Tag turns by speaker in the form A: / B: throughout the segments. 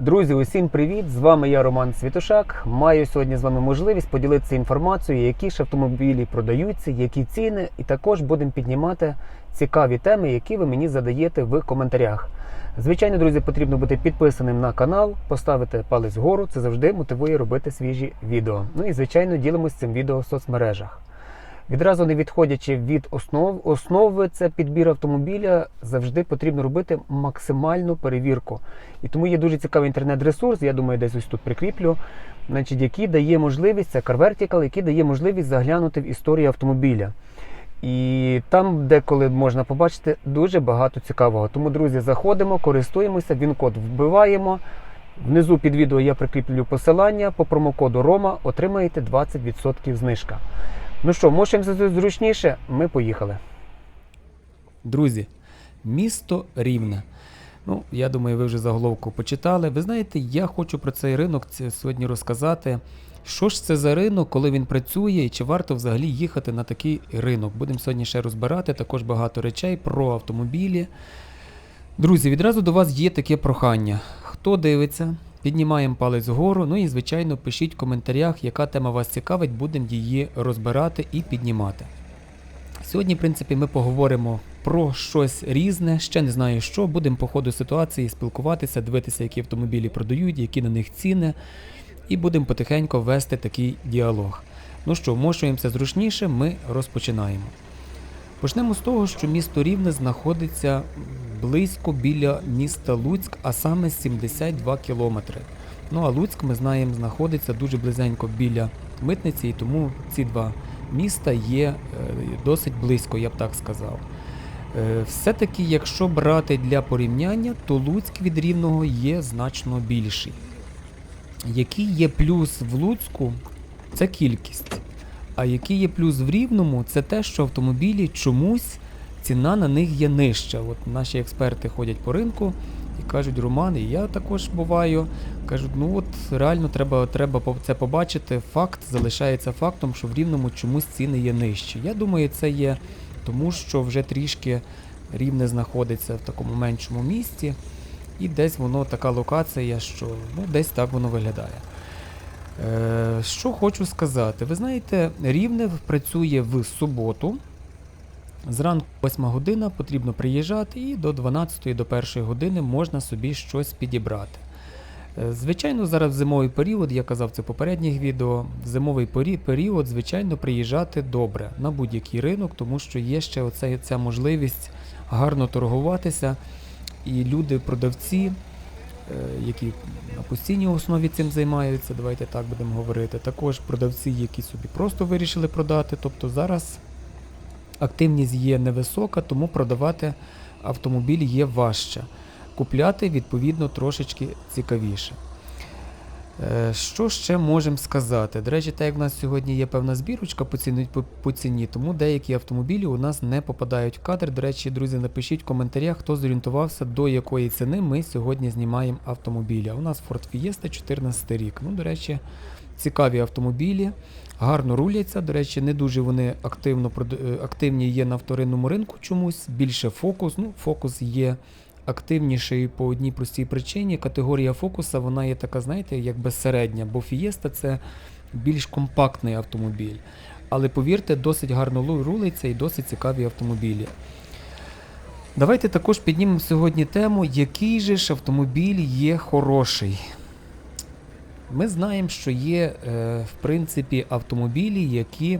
A: Друзі, усім привіт! З вами я Роман Світошак. Маю сьогодні з вами можливість поділитися інформацією, які ж автомобілі продаються, які ціни, і також будемо піднімати цікаві теми, які ви мені задаєте в коментарях. Звичайно, друзі, потрібно бути підписаним на канал, поставити палець вгору. Це завжди мотивує робити свіжі відео. Ну і звичайно, ділимось цим відео в соцмережах. Відразу не відходячи від основ, основи, це підбір автомобіля, завжди потрібно робити максимальну перевірку. І тому є дуже цікавий інтернет-ресурс, я думаю, десь ось тут прикріплю, значить, який дає можливість, це CarVertical, який дає можливість заглянути в історію автомобіля. І там, деколи можна побачити дуже багато цікавого. Тому, друзі, заходимо, користуємося, він код вбиваємо. Внизу під відео я прикріплю посилання по промокоду Рома отримаєте 20% знижка. Ну що, можемо зручніше? Ми поїхали. Друзі, місто Рівне. Ну, я думаю, ви вже заголовку почитали. Ви знаєте, я хочу про цей ринок сьогодні розказати. Що ж це за ринок, коли він працює, і чи варто взагалі їхати на такий ринок? Будемо сьогодні ще розбирати також багато речей про автомобілі. Друзі, відразу до вас є таке прохання. Хто дивиться, піднімаємо палець вгору. Ну і, звичайно, пишіть в коментарях, яка тема вас цікавить, будемо її розбирати і піднімати. Сьогодні, в принципі, ми поговоримо про щось різне, ще не знаю що. Будемо по ходу ситуації спілкуватися, дивитися, які автомобілі продають, які на них ціни, і будемо потихеньку вести такий діалог. Ну що, вмощуємося зручніше, ми розпочинаємо. Почнемо з того, що місто Рівне знаходиться близько біля міста Луцьк, а саме 72 кілометри. Ну а Луцьк, ми знаємо, знаходиться дуже близенько біля митниці, і тому ці два міста є е, досить близько, я б так сказав. Е, Все-таки, якщо брати для порівняння, то Луцьк від Рівного є значно більший. Який є плюс в Луцьку, це кількість. А який є плюс в Рівному, це те, що автомобілі чомусь ціна на них є нижча. От наші експерти ходять по ринку і кажуть, Роман, і я також буваю. Кажуть, ну от реально треба, треба це побачити. Факт залишається фактом, що в Рівному чомусь ціни є нижчі. Я думаю, це є тому, що вже трішки рівне знаходиться в такому меншому місті, і десь воно така локація, що ну, десь так воно виглядає. Е, що хочу сказати? Ви знаєте, Рівне працює в суботу. Зранку 8 година потрібно приїжджати і до 12 до 1 години можна собі щось підібрати. Е, Звичайно, зараз зимовий період, я казав це в попередніх відео, в зимовий період, звичайно, приїжджати добре на будь-який ринок, тому що є ще оця, ця можливість гарно торгуватися. І люди, продавці, е, які на постійній основі цим займаються, давайте так будемо говорити. Також продавці, які собі просто вирішили продати. Тобто зараз активність є невисока, тому продавати автомобіль є важче. Купляти, відповідно, трошечки цікавіше. Е, Що ще можемо сказати? До речі, так як в нас сьогодні є певна збірочка по ціні, по, по ціні, тому деякі автомобілі у нас не попадають в кадр. До речі, друзі, напишіть в коментарях, хто зорієнтувався, до якої ціни ми сьогодні знімаємо автомобілі. У нас Ford Fiesta 14 рік. Ну, до речі, цікаві автомобілі, гарно руляться. До речі, не дуже вони активно, е, активні є на вторинному ринку чомусь. Більше фокус. Ну, фокус є активніший по одній простій причині. Категорія фокуса вона є така, знаєте, якби середня, бо Fiesta це більш компактний автомобіль. Але повірте, досить гарно рулиться і досить цікаві автомобілі. Давайте також піднімемо сьогодні тему, який же ж автомобіль є хороший. Ми знаємо, що є е, в принципі автомобілі, які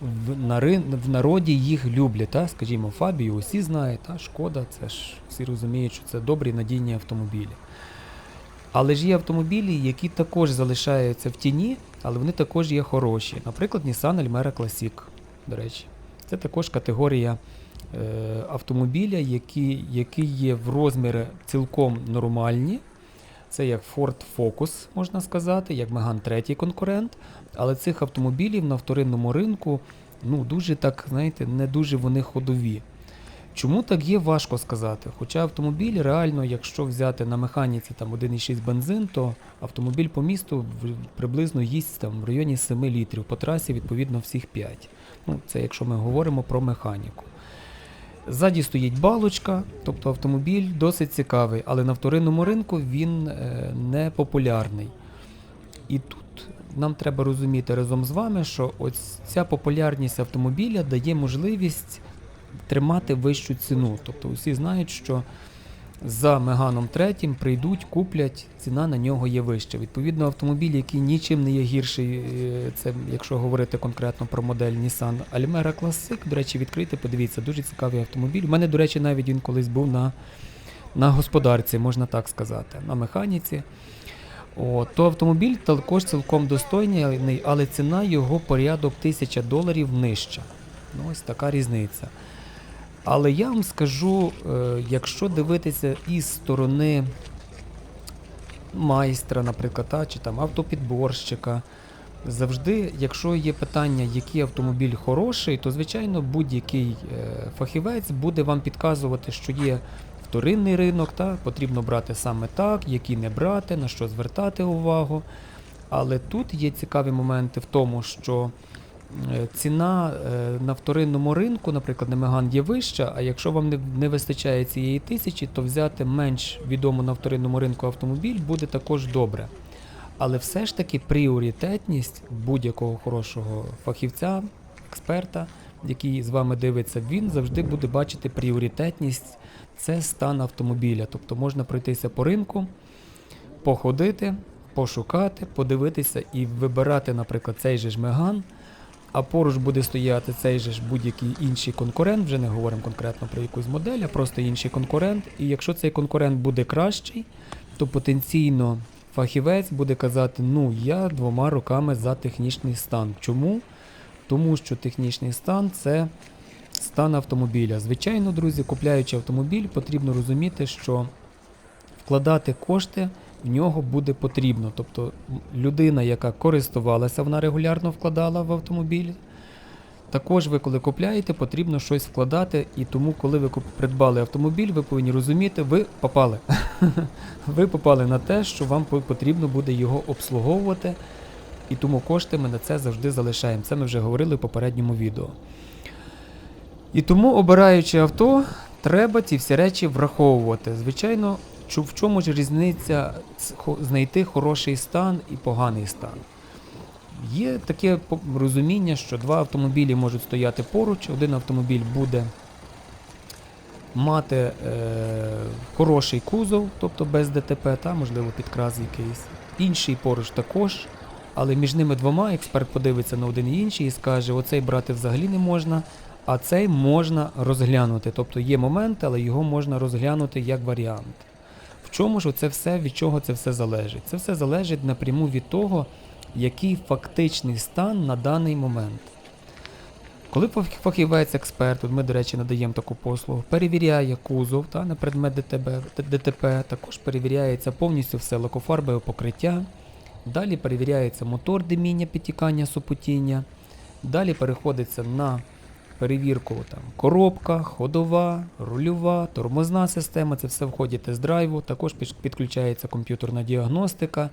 A: в, на, в народі їх люблять. Та? Скажімо, Фабію усі знають, та? Шкода, це ж всі розуміють, що це добрі надійні автомобілі. Але ж є автомобілі, які також залишаються в тіні, але вони також є хороші. Наприклад, Nissan Almera Classic, до речі. Це також категорія е, автомобіля, які, які є в розміри цілком нормальні. Це як Ford Focus, можна сказати, як Megane третій конкурент. Але цих автомобілів на вторинному ринку ну, дуже так, знаєте, не дуже вони ходові. Чому так є, важко сказати. Хоча автомобіль реально, якщо взяти на механіці там 1,6 бензин, то автомобіль по місту приблизно їсть там в районі 7 літрів, по трасі відповідно всіх 5. Ну, це якщо ми говоримо про механіку. Ззаді стоїть балочка, тобто автомобіль досить цікавий, але на вторинному ринку він е, не популярний. І тут нам треба розуміти разом з вами, що ось ця популярність автомобіля дає можливість тримати вищу ціну. Тобто усі знають, що за Меганом третім прийдуть, куплять, ціна на нього є вища. Відповідно, автомобіль, який нічим не є гірший, е, це якщо говорити конкретно про модель Nissan Almera Classic, до речі, відкрити, подивіться, дуже цікавий автомобіль. У мене, до речі, навіть він колись був на, на господарці, можна так сказати, на механіці. О, то автомобіль також цілком достойний, але ціна його порядок 1000 доларів нижча. Ну, ось така різниця. Але я вам скажу, е, якщо дивитися із сторони майстра, наприклад, та, чи там автопідборщика, завжди, якщо є питання, який автомобіль хороший, то звичайно будь-який е, фахівець буде вам підказувати, що є вторинний ринок, та, потрібно брати саме так, які не брати, на що звертати увагу. Але тут є цікаві моменти в тому, що ціна е, на вторинному ринку, наприклад, на Меган є вища, а якщо вам не вистачає цієї тисячі, то взяти менш відому на вторинному ринку автомобіль буде також добре. Але все ж таки пріоритетність будь-якого хорошого фахівця, експерта, який з вами дивиться, він завжди буде бачити пріоритетність це стан автомобіля. Тобто можна пройтися по ринку, походити, пошукати, подивитися і вибирати, наприклад, цей же ж Меган, а поруч буде стояти цей же ж будь-який інший конкурент, вже не говоримо конкретно про якусь модель, а просто інший конкурент. І якщо цей конкурент буде кращий, то потенційно фахівець буде казати, ну я двома руками за технічний стан. Чому? Тому що технічний стан це стан автомобіля. Звичайно, друзі, купляючи автомобіль, потрібно розуміти, що вкладати кошти в нього буде потрібно. Тобто людина, яка користувалася, вона регулярно вкладала в автомобіль. Також ви, коли купляєте, потрібно щось вкладати, і тому, коли ви придбали автомобіль, ви повинні розуміти, ви попали. ви попали на те, що вам потрібно буде його обслуговувати, і тому кошти ми на це завжди залишаємо. Це ми вже говорили в попередньому відео. І тому, обираючи авто, треба ці всі речі враховувати. Звичайно, в чому ж різниця знайти хороший стан і поганий стан? Є таке розуміння, що два автомобілі можуть стояти поруч, один автомобіль буде мати е, хороший кузов, тобто без ДТП, та, можливо, підкрас якийсь. Інший поруч також, але між ними двома експерт подивиться на один і інший і скаже, оцей брати взагалі не можна, а цей можна розглянути. Тобто є момент, але його можна розглянути як варіант. Чому ж це все, від чого це все залежить? Це все залежить напряму від того, який фактичний стан на даний момент. Коли фахівець експерт, от ми, до речі, надаємо таку послугу, перевіряє кузов та, на предмет ДТБ, ДТП, також перевіряється повністю все лакофарбове покриття. Далі перевіряється мотор диміння, підтікання, супутіння. Далі переходиться на перевірку там, коробка, ходова, рульова, тормозна система. Це все входить тест-драйву. Також підключається комп'ютерна діагностика.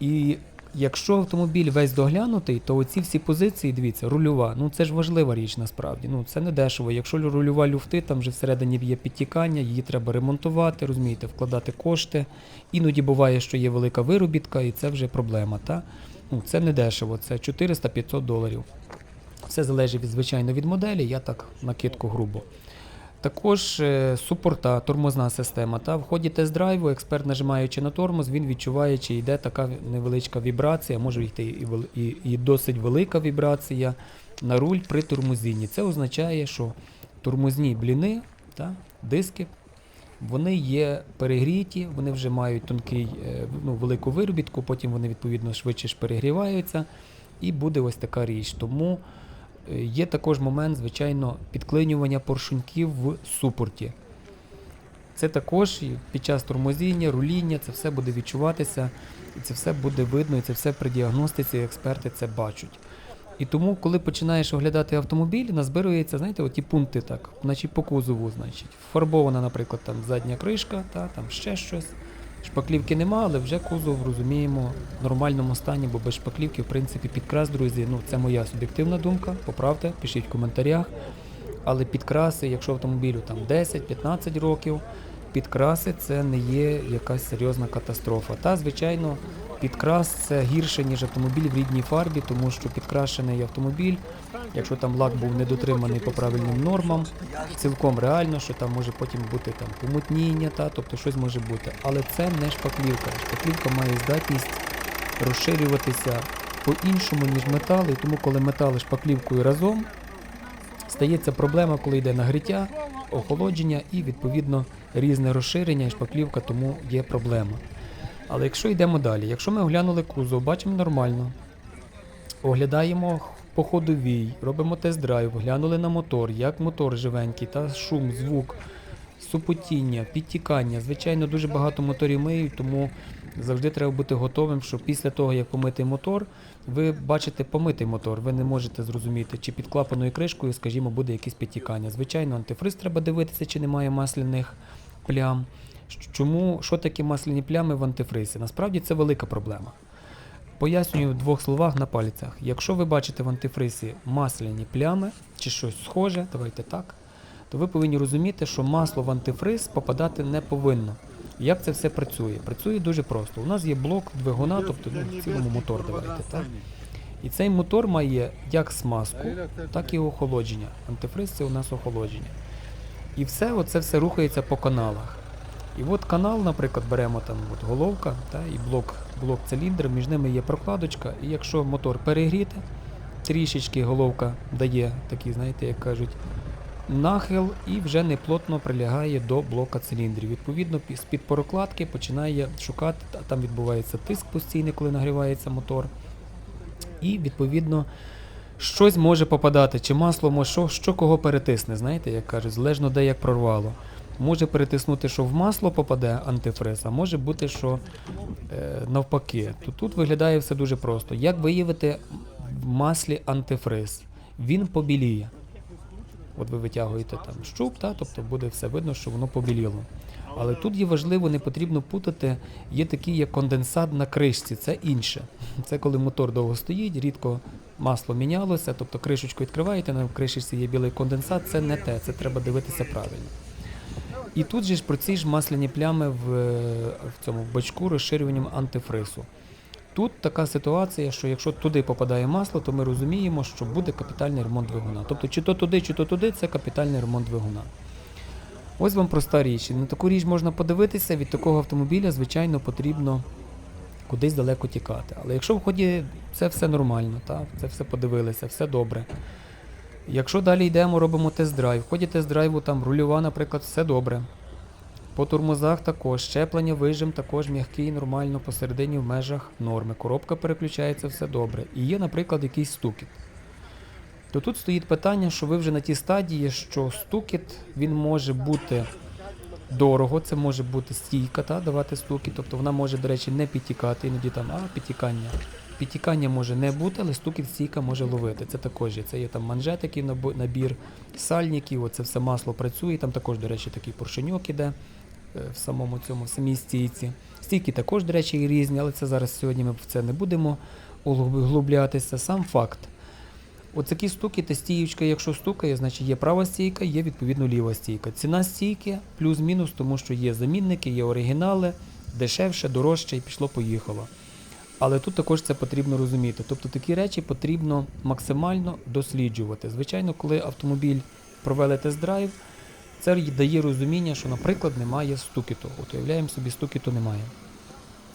A: І якщо автомобіль весь доглянутий, то оці всі позиції, дивіться, рульова, ну це ж важлива річ насправді. Ну це не дешево. Якщо рульова люфти, там вже всередині є підтікання, її треба ремонтувати, розумієте, вкладати кошти. Іноді буває, що є велика виробітка, і це вже проблема. Та? Ну, це не дешево, це 400-500 доларів. Все залежить звичайно від моделі, я так накидку грубо. Також е, супорта, тормозна система. Та в ході тест-драйву експерт, нажимаючи на тормоз, він відчуває, чи йде така невеличка вібрація, може йти і, і, і досить велика вібрація на руль при тормозінні. Це означає, що тормозні бліни, та, диски, вони є перегріті, вони вже мають тонкий, е, ну, велику виробітку, потім вони відповідно швидше ж перегріваються, і буде ось така річ. Тому Є також момент, звичайно, підклинювання поршуньків в супорті. Це також під час тормозіння, руління, це все буде відчуватися, і це все буде видно, і це все при діагностиці експерти це бачать. І тому, коли починаєш оглядати автомобіль, назбирується, знаєте, оті пункти так, значить по кузову, значить, фарбована, наприклад, там задня кришка, та, там ще щось. Шпаклівки нема, але вже кузов розуміємо в нормальному стані, бо без шпаклівки, в принципі, підкрас, друзі. Ну, це моя суб'єктивна думка. Поправте, пишіть в коментарях. але підкраси, якщо автомобілю там 10-15 років, підкраси це не є якась серйозна катастрофа. Та, звичайно, підкрас це гірше, ніж автомобіль в рідній фарбі, тому що підкрашений автомобіль, якщо там лак був недотриманий по правильним нормам, цілком реально, що там може потім бути там помутніння, та, тобто щось може бути. Але це не шпаклівка. Шпаклівка має здатність розширюватися по-іншому, ніж метал, і тому, коли метал і шпаклівкою разом, стається проблема, коли йде нагріття, охолодження і відповідно різне розширення, і шпаклівка, тому є проблема. Але якщо йдемо далі, якщо ми оглянули кузов, бачимо нормально, оглядаємо по ходовій, робимо тест-драйв, глянули на мотор, як мотор живенький, та шум, звук, супотіння, підтікання. Звичайно, дуже багато моторів миють, тому завжди треба бути готовим, що після того, як помити мотор, ви бачите помитий мотор, ви не можете зрозуміти, чи під клапаною кришкою, скажімо, буде якесь підтікання. Звичайно, антифриз треба дивитися, чи немає масляних плям. Чому що таке масляні плями в антифризі? Насправді це велика проблема. Пояснюю в двох словах на пальцях. Якщо ви бачите в антифризі масляні плями чи щось схоже, давайте так, то ви повинні розуміти, що масло в антифриз попадати не повинно. Як це все працює? Працює дуже просто. У нас є блок двигуна, тобто ну, в цілому мотор, давайте так. І цей мотор має як смазку, так і охолодження. Антифриз це у нас охолодження. І все, оце все рухається по каналах. І от канал, наприклад, беремо там от головка та, і блок, блок циліндр, між ними є прокладочка, і якщо мотор перегріти, трішечки головка дає такий, знаєте, як кажуть, нахил і вже не плотно прилягає до блока циліндрів. Відповідно, з-під прокладки починає шукати, а там відбувається тиск постійний, коли нагрівається мотор. І відповідно щось може попадати, чи масло, може, що, що кого перетисне, знаєте, як кажуть, залежно де як прорвало. Може перетиснути, що в масло попаде антифриз, а може бути, що е, навпаки. То тут виглядає все дуже просто. Як виявити в маслі антифриз? Він побіліє. От ви витягуєте там щуп, та, тобто буде все видно, що воно побіліло. Але тут є важливо, не потрібно путати. Є такий як конденсат на кришці, це інше. Це коли мотор довго стоїть, рідко масло мінялося, тобто кришечку відкриваєте, на кришечці є білий конденсат, це не те, це треба дивитися правильно. І тут же ж про ці ж масляні плями в, е, в цьому бачку розширюванням антифризу. Тут така ситуація, що якщо туди попадає масло, то ми розуміємо, що буде капітальний ремонт двигуна. Тобто, чи то туди, чи то туди, це капітальний ремонт двигуна. Ось вам проста річ. На таку річ можна подивитися, від такого автомобіля, звичайно, потрібно кудись далеко тікати. Але якщо в ході це все нормально, так, це все подивилися, все добре. Якщо далі йдемо, робимо тест-драйв. В ході тест-драйву там рульова, наприклад, все добре. По тормозах також, щеплення, вижим також м'який, нормально, посередині в межах норми. Коробка переключається, все добре. І є, наприклад, якийсь стукіт. То тут стоїть питання, що ви вже на тій стадії, що стукіт він може бути дорого, це може бути стійка, та, давати стукіт. Тобто вона може, до речі, не підтікати, іноді там, а підтікання. Підтікання може не бути, але стукіт стійка може ловити. Це також є. Це є там манжетики, набір сальників, оце все масло працює. Там також, до речі, такий поршеньок іде е, в самому цьому в самій стійці. Стійки також, до речі, різні, але це зараз сьогодні ми в це не будемо углублятися. Сам факт. От такі стуки та стіючка, якщо стукає, значить є права стійка, є відповідно ліва стійка. Ціна стійки плюс-мінус, тому що є замінники, є оригінали, дешевше, дорожче і пішло-поїхало. Але тут також це потрібно розуміти. Тобто такі речі потрібно максимально досліджувати. Звичайно, коли автомобіль провели тест-драйв, це дає розуміння, що, наприклад, немає стукіту. От уявляємо собі, стукіту немає.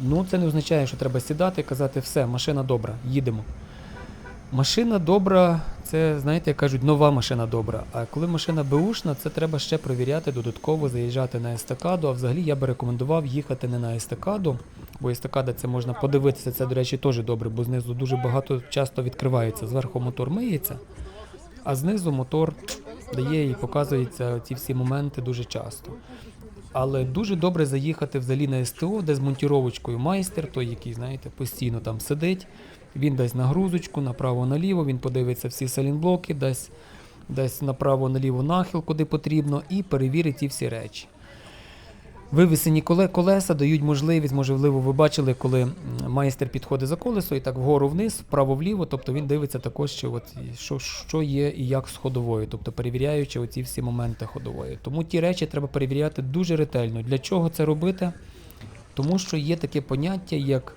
A: Ну, це не означає, що треба сідати і казати, все, машина добра, їдемо. Машина добра, це, знаєте, як кажуть, нова машина добра. А коли машина беушна, це треба ще провіряти, додатково заїжджати на естакаду. А взагалі я би рекомендував їхати не на естакаду, бо естакада це можна подивитися, це, до речі, теж добре, бо знизу дуже багато часто відкривається. Зверху мотор миється, а знизу мотор дає і показується ці всі моменти дуже часто. Але дуже добре заїхати взагалі на СТО, де з монтіровочкою майстер, той, який, знаєте, постійно там сидить. Він дасть нагрузочку направо-наліво, він подивиться всі салінблоки, дасть, дасть направо-наліво нахил, куди потрібно, і перевірить ці всі речі. Вивісені колеса дають можливість, можливо, ви бачили, коли майстер підходить за колесо і так вгору вниз, вправо-вліво, тобто він дивиться також, що, от, що, що є і як з ходовою, тобто перевіряючи оці всі моменти ходової. Тому ті речі треба перевіряти дуже ретельно. Для чого це робити? Тому що є таке поняття, як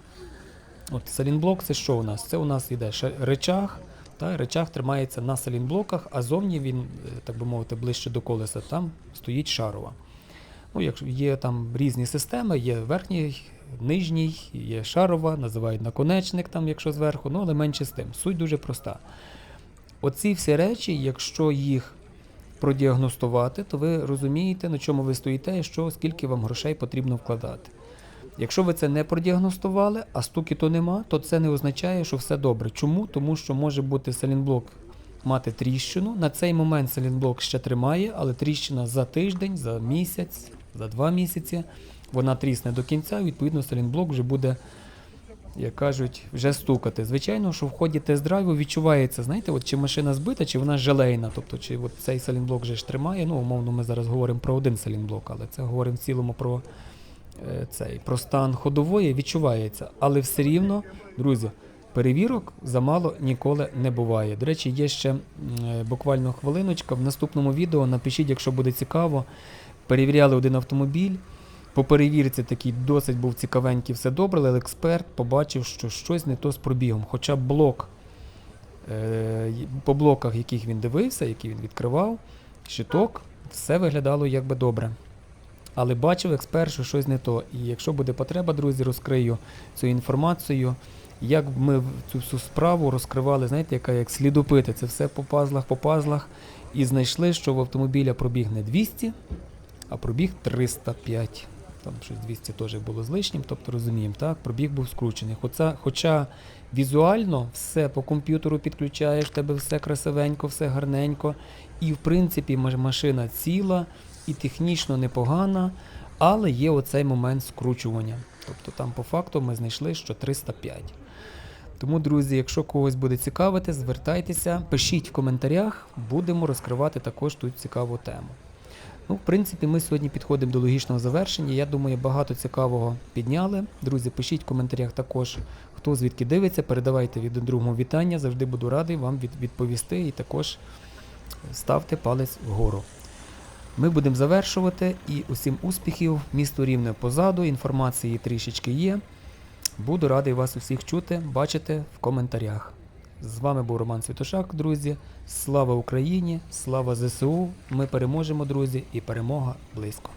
A: от салінблок, це що у нас? Це у нас йде речах. Та, речах тримається на салінблоках, а зовні він, е, так би мовити, ближче до колеса, там стоїть шарова. Ну, якщо є там різні системи, є верхній, нижній, є шарова, називають наконечник, там, якщо зверху, ну але менше з тим. Суть дуже проста. Оці всі речі, якщо їх продіагностувати, то ви розумієте, на чому ви стоїте і що, скільки вам грошей потрібно вкладати. Якщо ви це не продіагностували, а стукіту нема, то це не означає, що все добре. Чому? Тому що може бути салінблок мати тріщину. На цей момент салінблок ще тримає, але тріщина за тиждень, за місяць, за два місяці. Вона трісне до кінця, відповідно, салінблок вже буде, як кажуть, вже стукати. Звичайно, що в ході тест-драйву відчувається, знаєте, от чи машина збита, чи вона желейна. Тобто, чи от цей салінблок вже ж тримає. Ну, умовно, ми зараз говоримо про один салінблок, але це говоримо в цілому про е, цей про стан ходової відчувається. Але все рівно, друзі, перевірок замало ніколи не буває. До речі, є ще е, буквально хвилиночка. В наступному відео напишіть, якщо буде цікаво. Перевіряли один автомобіль. По перевірці такий досить був цікавенький, все добре, але експерт побачив, що щось не то з пробігом. Хоча блок, е, по блоках, яких він дивився, які він відкривав, щиток, все виглядало якби добре. Але бачив експерт, що щось не то. І якщо буде потреба, друзі, розкрию цю інформацію. Як ми цю всю справу розкривали, знаєте, яка як слідопити, це все по пазлах, по пазлах, і знайшли, що в автомобіля пробіг не 200, а пробіг 305. Там щось 200 теж було з лишнім, тобто розуміємо, так, пробіг був скручений. Хоча, хоча візуально все по комп'ютеру підключаєш, тебе все красивенько, все гарненько. І в принципі машина ціла і технічно непогана, але є оцей момент скручування. Тобто там по факту ми знайшли, що 305. Тому, друзі, якщо когось буде цікавити, звертайтеся, пишіть в коментарях, будемо розкривати також тут цікаву тему. Ну, в принципі, ми сьогодні підходимо до логічного завершення. Я думаю, багато цікавого підняли. Друзі, пишіть в коментарях також, хто звідки дивиться, передавайте від другому вітання. Завжди буду радий вам відповісти і також ставте палець вгору. Ми будемо завершувати і усім успіхів. Місто рівне позаду, інформації трішечки є. Буду радий вас усіх чути, бачити в коментарях. З вами був Роман Святошак, друзі. Слава Україні! Слава ЗСУ! Ми переможемо, друзі, і перемога близько.